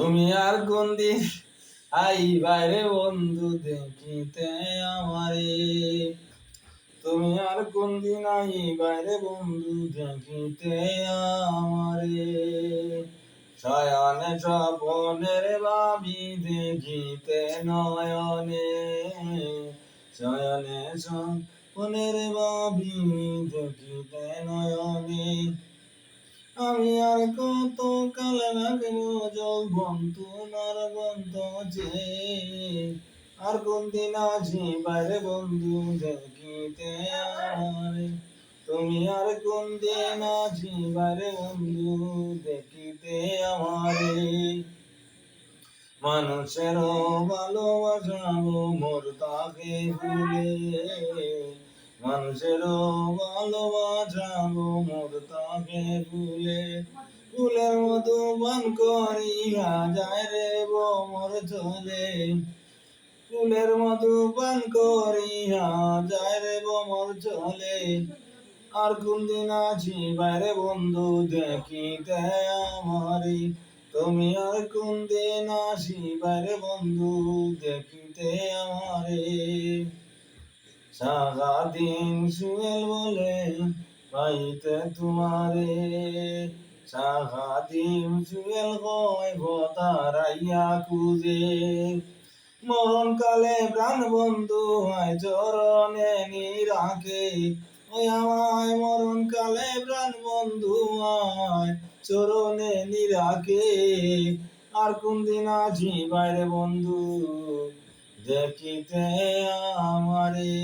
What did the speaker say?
তুমি আর কোন দিন আই বাইরে বন্ধু, দেখিতে আমারে। তুমি আর কোন দিন আই বাইরে বন্ধু, দেখিতে আমারে। শয়নে স্বপনের ভাবি দেখিতে নয়নে। শয়নে স্বপনের ভাবি দেখিতে নয়নে। আমি আর কত কাল রাখব যৌবন তোমার বন্ধ যে। আর কোন দিন আছি বাইরে বন্ধু দেখিতে আমারে তুমি আর কোন দিন আছি বাইরে বন্ধু দেখিতে আমারে মানুষের ভালোবাসাবো মোর তাকে ভুলে। মানুষের ভালোবাসাবো মোর তাকে ভুলে ফুলের মতো বান করিয়া যায় রে মোর চলে। ফুলের মতো পান করিয়া যায় রে মোর চলে। আর কোন দিন আছি বাইরে বন্ধু, দেখিতে আমারে। তুমি আর কোন দিন আসি বাইরে বন্ধু, দেখিতে আমারে। সারা দিন বলে পাইতে তোমারে। সারা দিন সুয়েল কয় ভতারাইয়া খুঁজে। মরণ কালে প্রাণ বন্ধু হয় চরণে নিরাখে। ওই আমায় মরণ কালে প্রাণ বন্ধু হয় চরণে নিরাখে। আর কোন দিন আছি বাইরে বন্ধু দেখিতে আমারে।